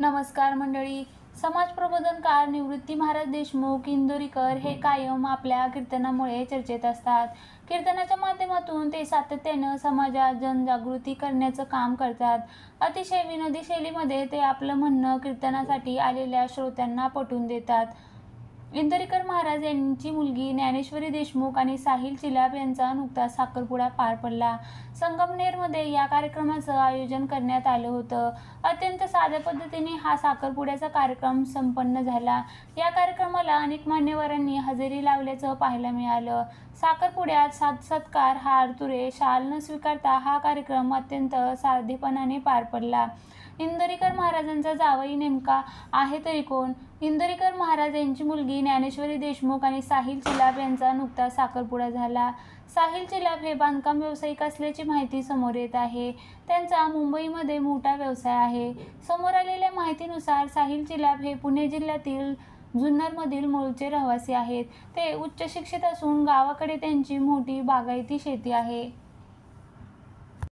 नमस्कार मंडळी. समाज प्रबोधनकार निवृत्ती महाराज देशमुख इंदोरीकर हे कायम आपल्या कीर्तनामुळे चर्चेत असतात. कीर्तनाच्या माध्यमातून ते सातत्यानं समाजात जनजागृती करण्याचं काम करतात. अतिशय विनोदी शैलीमध्ये ते आपलं म्हणणं कीर्तनासाठी आलेल्या श्रोत्यांना पटवून देतात. इंदरीकर महाराज यांची मुलगी ज्ञानेश्वरी देशमुख आणि साहिल चिलाब यांचा नुकताच साखरपुडा पार पडला. संगमनेरमध्ये या कार्यक्रमाचं आयोजन करण्यात आलं होतं. अत्यंत साध्या पद्धतीने हा साखरपुड्याचा कार्यक्रम संपन्न झाला. या कार्यक्रमाला अनेक मान्यवरांनी हजेरी लावल्याचं पाहायला मिळालं. साखरपुड्यात सात सत्कार हार तुरे शाल न स्वीकारता हा कार्यक्रम अत्यंत साधेपणाने पार पडला. इंदरीकर महाराजांचा जावई नेमका आहे तरी कोण? इंदरीकर महाराज यांची मुलगी ज्ञानेश्वरी देशमुख आणि साहिल चिलाब यांचा नुकताच साखरपुडा झाला. साहिल चिलाब हे बांधकाम व्यावसायिक असल्याची माहिती समोर येत आहे. त्यांचा मुंबईमध्ये मोठा व्यवसाय आहे. समोर आलेल्या माहितीनुसार साहिल चिलाब हे पुणे जिल्ह्यातील जुन्नरमधील मूळचे रहिवासी आहेत. ते उच्च शिक्षित असून गावाकडे त्यांची मोठी बागायती शेती आहे.